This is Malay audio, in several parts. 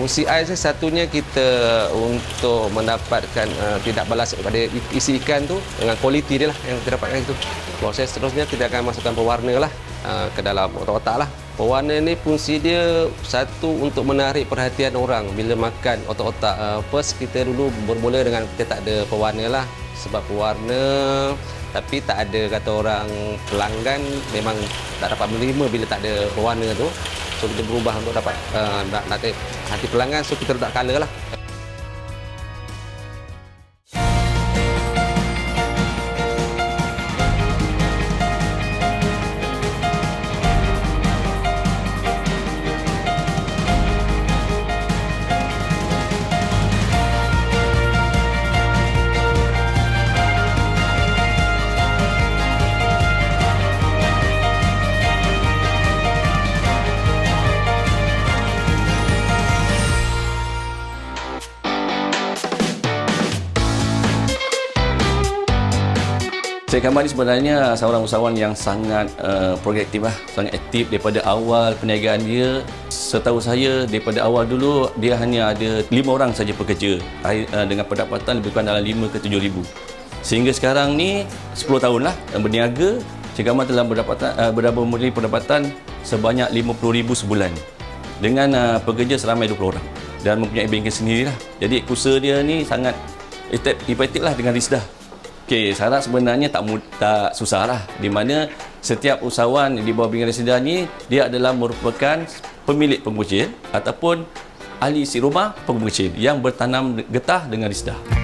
Fungsi air saya satunya kita untuk mendapatkan uh, tidak balas kepada isi ikan tu dengan kualiti dia lah yang kita dapatkan itu. Proses seterusnya kita akan masukkan pewarna lah uh, ke dalam otak-otak lah. Pewarna ni fungsi dia satu untuk menarik perhatian orang bila makan otak-otak. Uh, first kita dulu bermula dengan kita tak ada pewarna lah sebab pewarna tapi tak ada kata orang pelanggan memang tak dapat menerima bila tak ada pewarna tu so kita berubah untuk dapat uh, nak, nak hati pelanggan. So kita letak colour lah Saya Kamal ni sebenarnya seorang usahawan yang sangat uh, progresif lah, sangat aktif daripada awal perniagaan dia. Setahu saya daripada awal dulu dia hanya ada lima orang saja pekerja uh, dengan pendapatan lebih kurang dalam lima ke tujuh ribu. Sehingga sekarang ni 10 tahun lah uh, berniaga, Cik Kamal telah berdapatan, uh, berdapat mempunyai pendapatan sebanyak 50 ribu sebulan dengan uh, pekerja seramai 20 orang dan mempunyai bengkel sendiri lah. Jadi usaha dia ni sangat efektif lah dengan Rizdah. Okey, syarat sebenarnya tak tak susah lah. Di mana setiap usahawan di bawah bingkai residen ni dia adalah merupakan pemilik pengkucil ataupun ahli isi rumah pengkucil yang bertanam getah dengan risdah.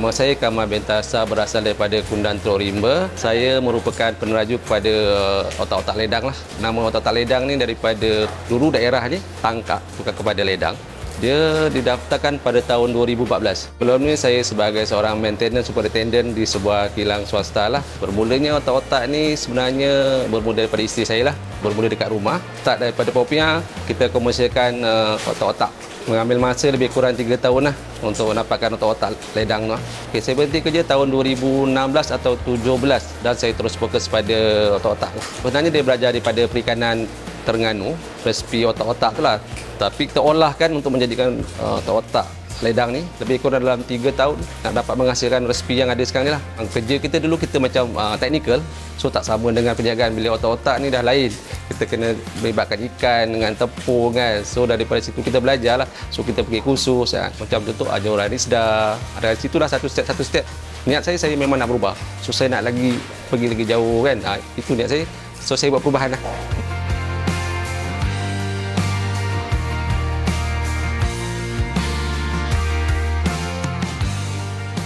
Nama saya Kamal Bentasa berasal daripada Kundan Teluk Rimba. Saya merupakan peneraju kepada uh, otak-otak ledang lah. Nama otak-otak ledang ni daripada dulu daerah ni tangkap bukan kepada ledang. Dia didaftarkan pada tahun 2014. Sebelum ni saya sebagai seorang maintenance superintendent di sebuah kilang swasta lah. Bermulanya otak-otak ni sebenarnya bermula daripada isteri saya lah. Bermula dekat rumah. Start daripada popiah, kita komersialkan uh, otak-otak mengambil masa lebih kurang 3 tahun lah untuk mendapatkan otak-otak ledang tu. Okay, saya berhenti kerja tahun 2016 atau 2017 dan saya terus fokus pada otak-otak. Sebenarnya dia belajar daripada perikanan Terengganu, resipi otak-otak tu lah. Tapi kita olahkan untuk menjadikan uh, otak-otak ledang ni lebih kurang dalam 3 tahun nak dapat menghasilkan resipi yang ada sekarang ni lah. Kerja kita dulu kita macam uh, technical, so tak sama dengan perniagaan bila otak-otak ni dah lain. Kita kena melibatkan ikan dengan tepung kan. So daripada situ kita belajar lah. So kita pergi kursus kan. Macam contoh ajar orang ni sedar. Dari situ lah satu step satu step. Niat saya saya memang nak berubah. So saya nak lagi pergi lagi jauh kan. Ha, itu niat saya. So saya buat perubahan lah.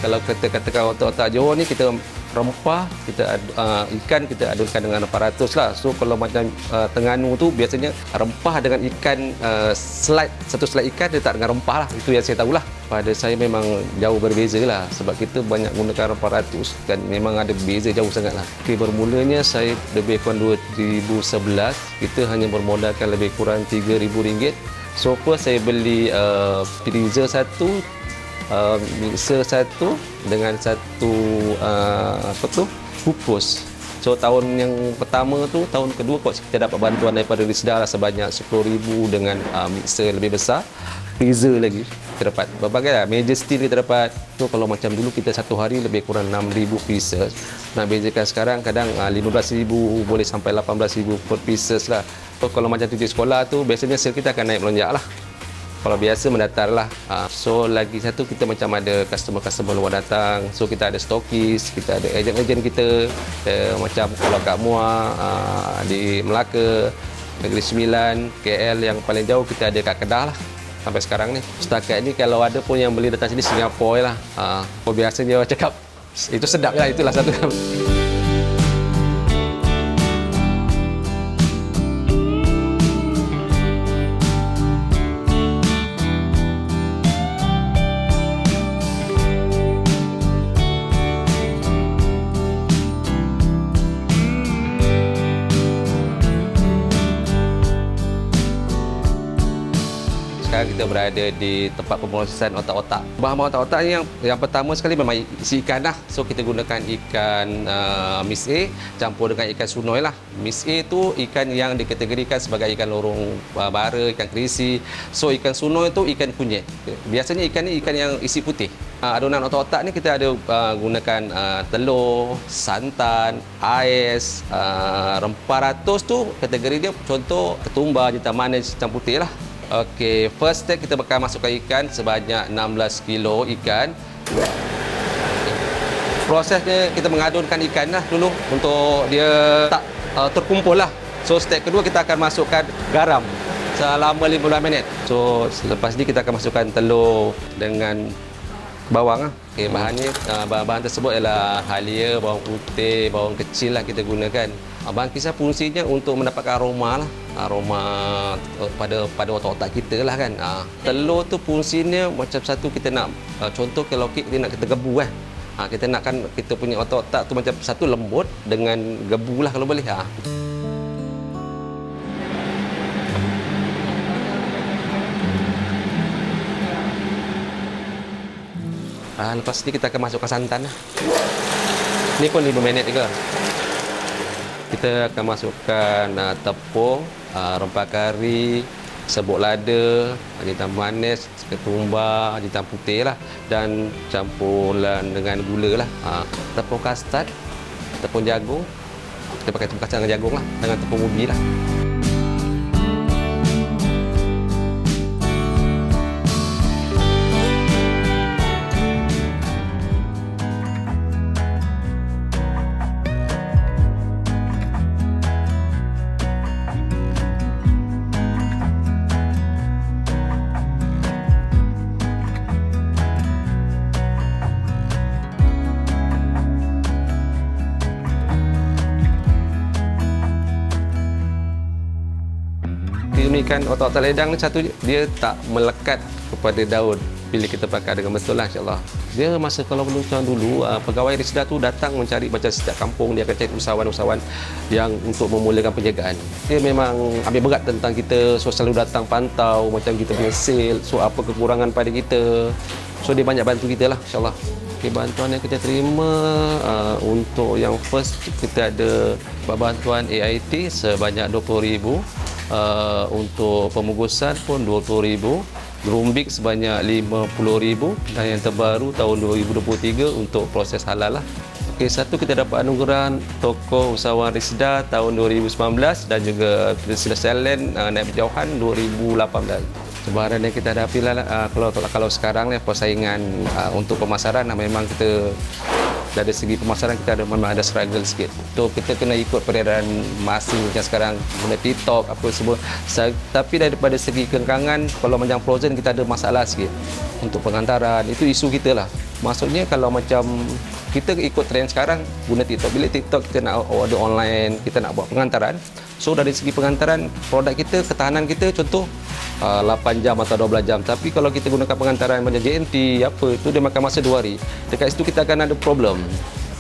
Kalau kita katakan otak-otak Johor ni kita rempah kita uh, ikan kita adunkan dengan 400 lah. So kalau macam uh, Tengganu tu biasanya rempah dengan ikan uh, slide satu slide ikan dia tak dengan rempah lah. Itu yang saya tahulah pada saya memang jauh berbeza lah. Sebab kita banyak gunakan 400 dan memang ada beza jauh sangat lah. Okay, bermulanya saya lebih kurang 2011 kita hanya bermodalkan lebih kurang RM3,000 so first saya beli uh, freezer satu uh, mixer satu dengan satu uh, apa tu pupus. So tahun yang pertama tu tahun kedua kok kita dapat bantuan daripada Risda lah sebanyak 10,000 dengan uh, mixer lebih besar. Freezer lagi kita dapat berbagai lah. Major steel kita dapat. So kalau macam dulu kita satu hari lebih kurang 6,000 pieces. Nak bezakan sekarang kadang uh, 15,000 boleh sampai 18,000 per pieces lah. So kalau macam tujuh sekolah tu biasanya sale kita akan naik melonjak lah kalau biasa mendatar lah. Uh, so lagi satu kita macam ada customer-customer luar datang. So kita ada stokis, kita ada ejen-ejen kita. Uh, macam kalau kat Muar, uh, di Melaka, Negeri Sembilan, KL yang paling jauh kita ada kat Kedah lah. Sampai sekarang ni. Setakat ni kalau ada pun yang beli datang sini Singapura lah. Uh, orang cakap itu sedap lah itulah satu berada di tempat pemrosesan otak-otak. Bahan-bahan otak-otak ni yang yang pertama sekali memang isi ikan lah. So kita gunakan ikan uh, Miss A campur dengan ikan sunoi lah. Miss A tu ikan yang dikategorikan sebagai ikan lorong uh, bara, ikan kerisi. So ikan sunoi tu ikan kunyit. Biasanya ikan ni ikan yang isi putih. Uh, adunan otak-otak ni kita ada uh, gunakan uh, telur, santan, ais, uh, rempah ratus tu kategori dia contoh ketumbar, hitam manis, hitam putih lah. Okey, first step kita bakal masukkan ikan sebanyak 16 kilo ikan. Prosesnya kita mengadunkan ikan lah dulu untuk dia tak uh, terkumpul lah. So step kedua kita akan masukkan garam selama 15 minit. So selepas ni kita akan masukkan telur dengan bawang lah. Okay, bahannya, uh, bahan-bahan tersebut ialah halia, bawang putih, bawang kecil lah kita gunakan. Uh, bahan kisar fungsinya untuk mendapatkan aroma lah. Aroma uh, pada pada otak-otak kita lah kan. Uh, telur tu fungsinya macam satu kita nak, contoh kalau kita nak kita gebu kan. Kita nakkan kita punya otak-otak tu macam satu lembut dengan gebu lah kalau boleh. Ha. Ha, lepas ni kita akan masukkan santan. Ni pun 5 minit juga. Kita akan masukkan uh, tepung, uh, rempah kari, sebut lada, hitam manis, ketumbar, hitam putih lah dan campuran dengan gula lah. Ha, tepung kastad, tepung jagung. Kita pakai tepung kastad dengan jagung lah dengan tepung ubi lah. Keunikan otak-otak ledang ni satu dia tak melekat kepada daun bila kita pakai dengan betul lah insyaAllah. Dia masa kalau macam dulu, uh, pegawai Risda tu datang mencari macam setiap kampung, dia akan cari usahawan-usahawan yang untuk memulakan penjagaan. Dia memang ambil berat tentang kita, so selalu datang pantau macam kita punya sale, so apa kekurangan pada kita. So dia banyak bantu kita lah insyaAllah. Okay, bantuan yang kita terima uh, untuk yang first kita ada bantuan AIT sebanyak 20,000 uh, untuk pemugusan pun 20,000 Gerumbik sebanyak 50,000 dan yang terbaru tahun 2023 untuk proses halal lah. Okey, satu kita dapat anugerah tokoh usahawan Risda tahun 2019 dan juga Risda Selen uh, naik berjauhan 2018. Cabaran yang kita hadapi lah, uh, kalau, kalau sekarang ni persaingan uh, untuk pemasaran uh, memang kita dari segi pemasaran kita ada memang ada struggle sikit. So kita kena ikut peredaran masa macam sekarang guna TikTok apa semua. Sa- tapi daripada segi kekangan kalau macam frozen kita ada masalah sikit untuk pengantaran. Itu isu kita lah. Maksudnya kalau macam kita ikut trend sekarang guna TikTok. Bila TikTok kita nak order online, kita nak buat pengantaran. So dari segi pengantaran produk kita, ketahanan kita contoh uh, 8 jam atau 12 jam. Tapi kalau kita gunakan pengantaran macam JNT apa itu dia makan masa 2 hari. Dekat situ kita akan ada problem.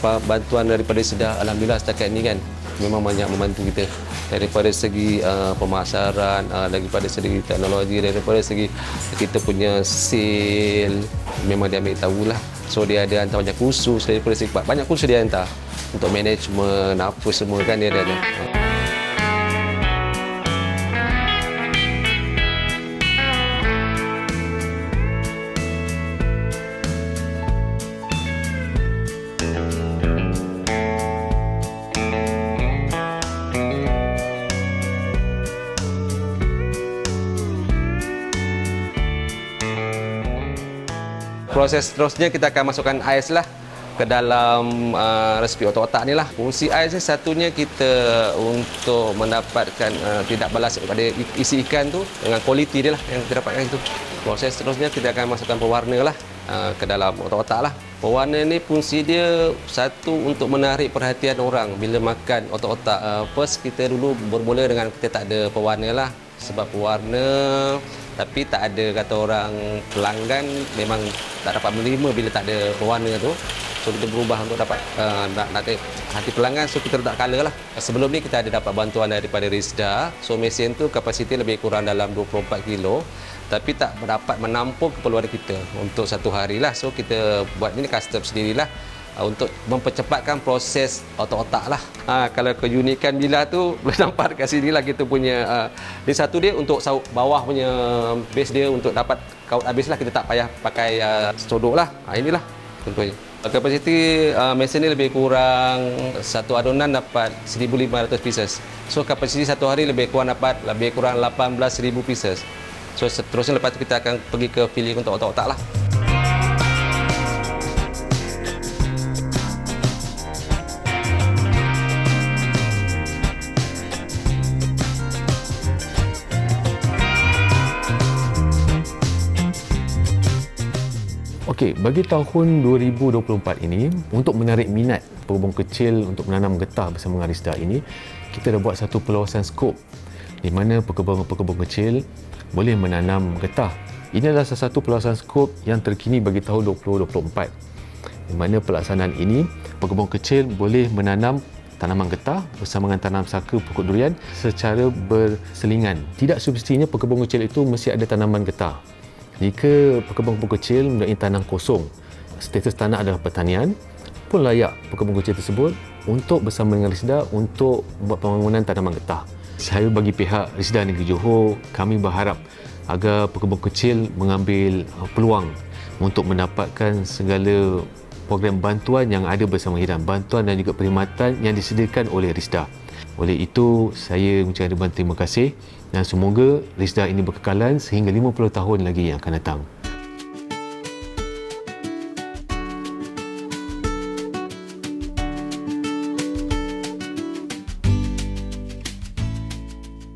Bantuan daripada Sedah alhamdulillah setakat ni kan memang banyak membantu kita daripada segi uh, pemasaran, uh, daripada segi teknologi, daripada segi kita punya sale memang dia ambil tahulah. So dia ada hantar banyak kursus daripada segi banyak kursus dia hantar untuk management apa semua kan dia ada. ada. Proses seterusnya kita akan masukkan ais lah ke dalam uh, resipi otak-otak ni lah. Fungsi ais ni satunya kita untuk mendapatkan uh, tidak balas kepada isi ikan tu dengan kualiti dia lah yang kita dapatkan itu. Proses seterusnya kita akan masukkan pewarna lah uh, ke dalam otak-otak lah. Pewarna ni fungsi dia satu untuk menarik perhatian orang bila makan otak-otak. Uh, first kita dulu bermula dengan kita tak ada pewarna lah sebab pewarna tapi tak ada kata orang pelanggan memang tak dapat menerima bila tak ada pewarna tu. So kita berubah untuk dapat uh, nak, nak hati pelanggan so kita letak color lah. Sebelum ni kita ada dapat bantuan daripada Rizda. So mesin tu kapasiti lebih kurang dalam 24 kilo. Tapi tak dapat menampung keperluan kita untuk satu hari lah. So kita buat ini custom sendirilah uh, untuk mempercepatkan proses otak-otak lah. Ha, kalau keunikan bilah tu boleh nampak dekat sini lah kita punya uh, dia satu dia untuk saut bawah punya base dia untuk dapat kaut habis lah kita tak payah pakai uh, sodok lah. Ha, inilah contohnya. Kapasiti uh, mesin ni lebih kurang satu adunan dapat 1500 pieces. So kapasiti satu hari lebih kurang dapat lebih kurang 18000 pieces. So seterusnya lepas tu kita akan pergi ke filling untuk otak-otak lah. Okey, bagi tahun 2024 ini untuk menarik minat pekebun kecil untuk menanam getah bersama dengan Risda ini, kita dah buat satu perluasan skop di mana pekebun-pekebun kecil boleh menanam getah. Ini adalah salah satu perluasan skop yang terkini bagi tahun 2024. Di mana pelaksanaan ini, pekebun kecil boleh menanam tanaman getah bersama dengan tanam saka pokok durian secara berselingan. Tidak semestinya pekebun kecil itu mesti ada tanaman getah. Jika pekebun-pekebun kecil mempunyai tanah kosong, status tanah adalah pertanian, pun layak pekebun kecil tersebut untuk bersama dengan Risda untuk membuat pembangunan tanaman getah. Saya bagi pihak Risda Negeri Johor, kami berharap agar pekebun kecil mengambil uh, peluang untuk mendapatkan segala program bantuan yang ada bersama Hidan, bantuan dan juga perkhidmatan yang disediakan oleh Risda. Oleh itu, saya mengucapkan ribuan terima kasih dan semoga Risda ini berkekalan sehingga 50 tahun lagi yang akan datang.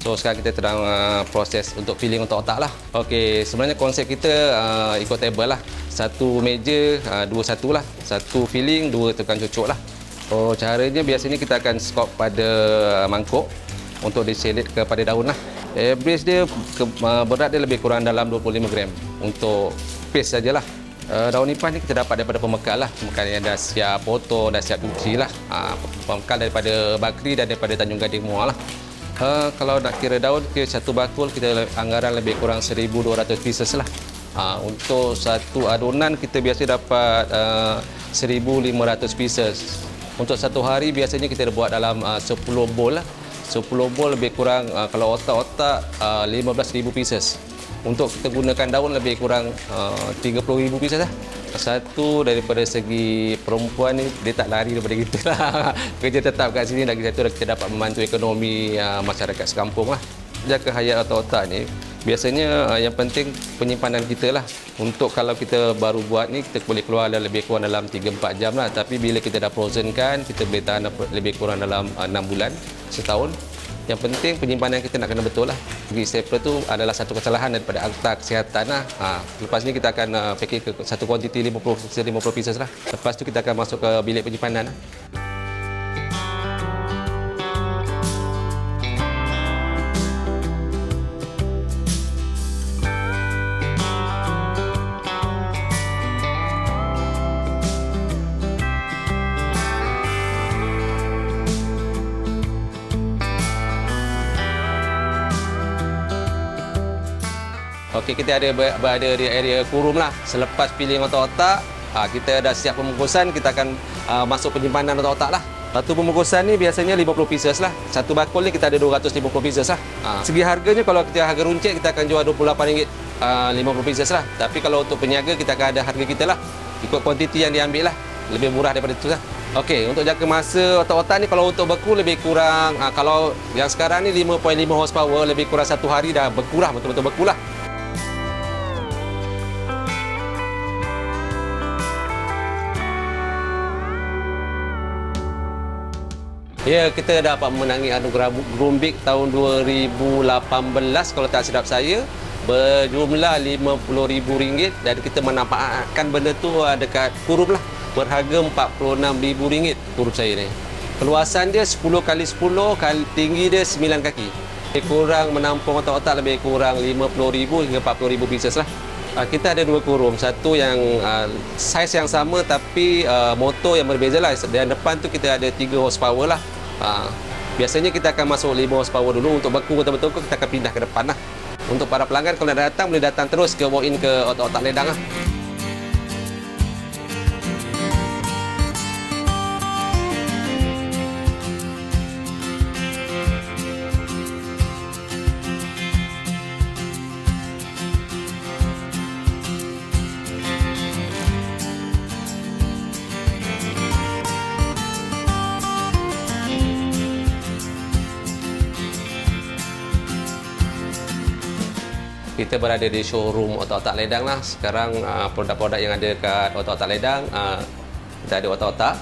So sekarang kita sedang uh, proses untuk filling untuk otak lah. Okey, sebenarnya konsep kita uh, ikut table lah. Satu meja, uh, dua satu lah. Satu filling, dua tekan cucuk lah. Oh, caranya biasanya kita akan skop pada mangkuk untuk diselit kepada daun lah. Average dia ke, uh, berat dia lebih kurang dalam 25 gram untuk paste sajalah. Uh, daun nipah ni kita dapat daripada pemekal lah. Pemekal yang dah siap potong, dah siap cuci lah. Uh, pemekal daripada Bakri dan daripada Tanjung Gading Muar lah. Uh, kalau nak kira daun, kira satu bakul kita anggaran lebih kurang 1,200 pieces lah. Uh, untuk satu adunan kita biasa dapat uh, 1,500 pieces. Untuk satu hari biasanya kita buat dalam uh, 10 bowl lah. 10 bowl lebih kurang uh, kalau otak-otak uh, 15,000 pieces. Untuk kita gunakan daun lebih kurang uh, 30,000 pieces lah. Satu daripada segi perempuan ni dia tak lari daripada kita lah. Kerja tetap kat sini lagi satu kita dapat membantu ekonomi uh, masyarakat sekampung lah. Jaga hayat otak-otak ni biasanya uh, yang penting penyimpanan kita lah. Untuk kalau kita baru buat ni kita boleh keluar lebih kurang dalam 3-4 jam lah. Tapi bila kita dah frozen kan kita boleh tahan lebih kurang dalam uh, 6 bulan setahun. Yang penting penyimpanan kita nak kena betul lah. Pergi stapler tu adalah satu kesalahan daripada akta kesihatan lah. Ha, lepas ni kita akan uh, package ke satu kuantiti 50, 50 pieces lah. Lepas tu kita akan masuk ke bilik penyimpanan. lah. Kita ada ber- berada di area kurum lah. Selepas pilih otak-otak, ah, kita dah siap pembungkusan, kita akan ah, masuk penyimpanan otak-otak lah. Satu pembungkusan ni biasanya 50 pieces lah. Satu bakul ni kita ada 250 pieces lah. Ah, Segi harganya kalau kita harga runcit kita akan jual RM28 ah, 50 pieces lah. Tapi kalau untuk peniaga kita akan ada harga kita lah. Ikut kuantiti yang diambil lah. Lebih murah daripada itu lah. Okey, untuk jangka masa otak-otak ni kalau untuk beku lebih kurang ah, kalau yang sekarang ni 5.5 horsepower lebih kurang satu hari dah beku lah betul-betul beku lah. Ya, kita dapat memenangi anugerah Grumbik tahun 2018 kalau tak silap saya berjumlah RM50,000 dan kita menampakkan benda tu ah, dekat kurum lah berharga RM46,000 kurum saya ni. Keluasan dia 10 kali 10 kali tinggi dia 9 kaki. Lebih kurang menampung otak-otak lebih kurang 50,000 hingga 40,000 pieces lah. Ah, Kita ada dua kurum, satu yang uh, saiz yang sama tapi uh, motor yang berbeza lah. Dan depan tu kita ada 3 horsepower lah. Uh, biasanya kita akan masuk 5 horsepower dulu untuk beku betul-betul kita akan pindah ke depan lah. Untuk para pelanggan kalau nak datang boleh datang terus ke walk in ke otak-otak ledang lah. Kita berada di showroom otak-otak ledang lah. Sekarang uh, produk-produk yang ada kat otak-otak ledang, uh, kita ada otak-otak,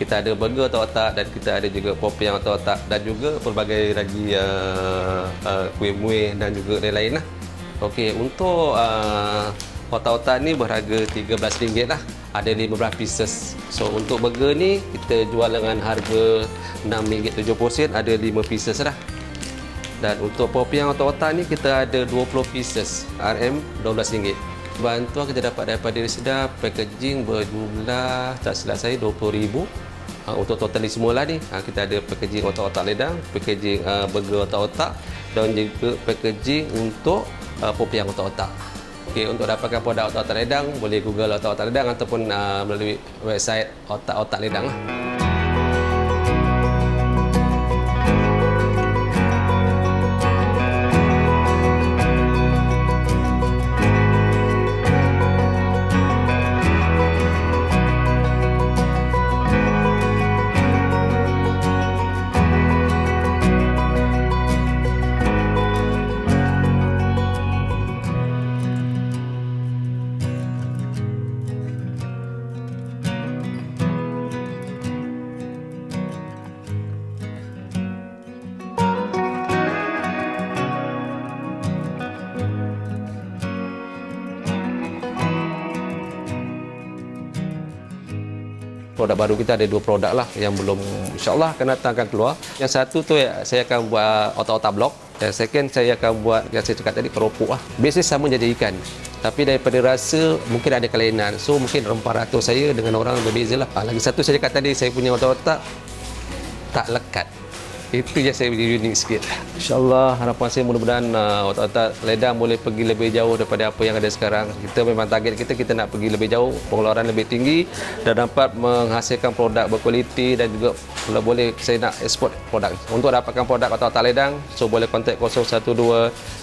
kita ada burger otak-otak dan kita ada juga popiah otak-otak dan juga pelbagai lagi uh, kuih-muih dan juga lain-lain lah. Okey, untuk otak-otak ni berharga RM13 lah. Ada 15 pieces. So untuk burger ni kita jual dengan harga RM6.70 ada 5 pieces lah. Dan untuk popiah otak-otak ni kita ada 20 pieces RM RM12. Bantuan kita dapat daripada Resida packaging berjumlah tak silap saya RM20,000 uh, untuk total ni semua ni uh, kita ada packaging otak-otak ledang packaging uh, burger otak-otak dan juga packaging untuk uh, popiah otak-otak Okay, untuk dapatkan produk otak-otak ledang boleh google otak-otak ledang ataupun uh, melalui website otak-otak ledang lah. Produk baru kita ada dua produk lah yang belum insyaAllah akan datang akan keluar. Yang satu tu ya, saya akan buat otak-otak blok. Dan second saya akan buat yang saya cakap tadi keropok lah. Biasanya sama jadi ikan. Tapi daripada rasa mungkin ada kelainan. So mungkin rempah ratus saya dengan orang berbeza lah. Ah, lagi satu saya cakap tadi saya punya otak-otak itu yang saya unik sikit. InsyaAllah harapan saya mudah-mudahan uh, otak-otak ledang boleh pergi lebih jauh daripada apa yang ada sekarang. Kita memang target kita kita nak pergi lebih jauh pengeluaran lebih tinggi dan dapat menghasilkan produk berkualiti dan juga kalau boleh saya nak ekspor produk. Untuk dapatkan produk otak-otak ledang so boleh kontak 012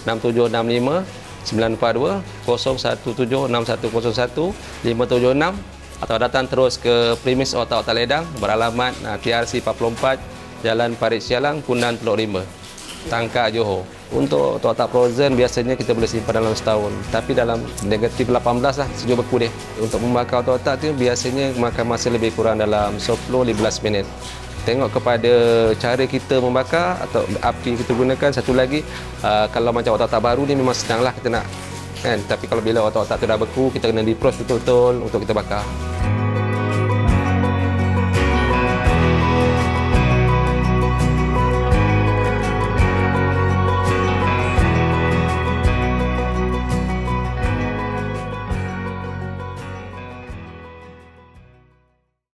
6765 942 017 6101 576 atau datang terus ke premis otak-otak ledang beralamat uh, TRC 44 Jalan Parit Sialang, Punan Teluk Lima, Tangkak Johor. Untuk otak frozen biasanya kita boleh simpan dalam setahun. Tapi dalam negatif 18 lah, sejuk beku dia. Untuk membakar otak-otak tu biasanya makan masa lebih kurang dalam 10-15 minit. Tengok kepada cara kita membakar atau api kita gunakan. Satu lagi, uh, kalau macam otak-otak baru ni memang senang lah kita nak kan tapi kalau bila otak-otak tu dah beku kita kena defrost betul-betul untuk kita bakar